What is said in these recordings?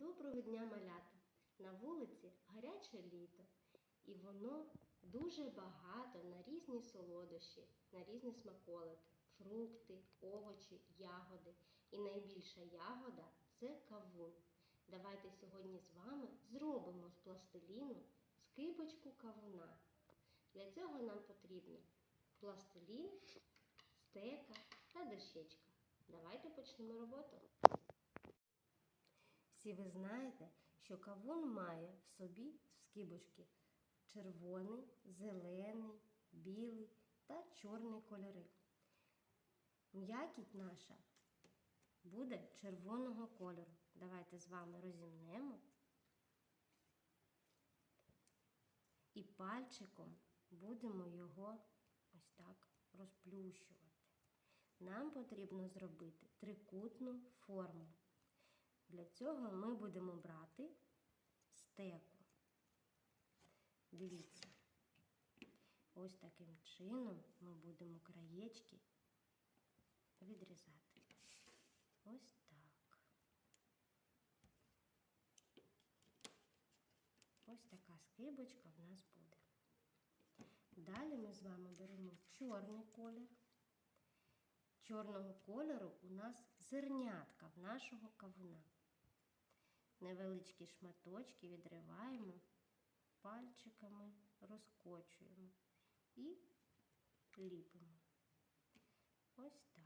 Доброго дня, малята! На вулиці гаряче літо, і воно дуже багато на різні солодощі, на різні смаколики, фрукти, овочі, ягоди. І найбільша ягода це кавун. Давайте сьогодні з вами зробимо з пластиліну скибочку кавуна. Для цього нам потрібно пластилін, стека та дощечка. Давайте почнемо роботу. Всі ви знаєте, що кавун має в собі скибочки червоний, зелений, білий та чорний кольори. М'якіть наша буде червоного кольору. Давайте з вами розімнемо і пальчиком будемо його ось так розплющувати. Нам потрібно зробити трикутну форму. Для цього ми будемо брати стеку. Дивіться, ось таким чином ми будемо краєчки відрізати. Ось так. Ось така скибочка в нас буде. Далі ми з вами беремо чорний колір. Чорного кольору у нас зернятка в нашого кавуна. Невеличкі шматочки відриваємо, пальчиками розкочуємо і ліпимо. Ось так.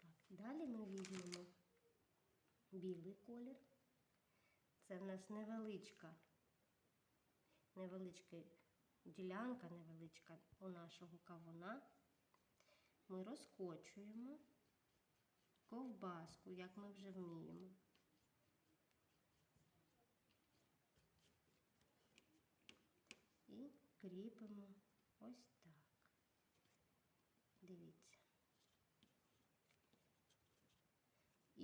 Так, далі ми візьмемо білий колір. Це в нас невеличка, невеличка ділянка, невеличка у нашого кавуна. Ми розкочуємо ковбаску, як ми вже вміємо. І кріпимо ось так. Дивіться.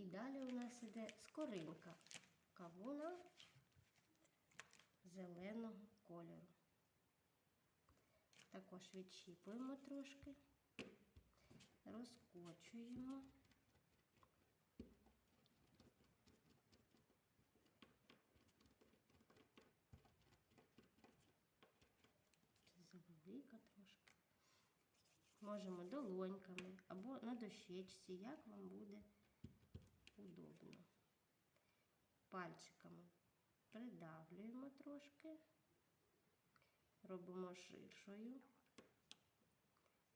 І далі у нас іде скоринка кавуна зеленого кольору. Також відщіпуємо трошки, розкочуємо. Завелика трошки. Можемо долоньками або на дощечці, як вам буде удобно. Пальчиками придавлюємо трошки, робимо ширшою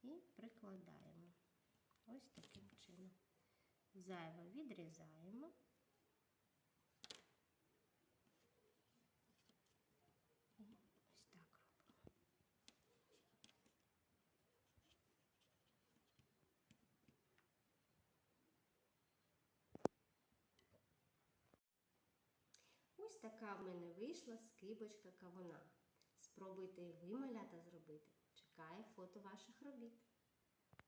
і прикладаємо. Ось таким чином. Зайво відрізаємо. І ось так робимо. Ось така в мене вийшла скибочка кавуна. Спробуйте і ви малята зробити. Чекаю фото ваших робіт.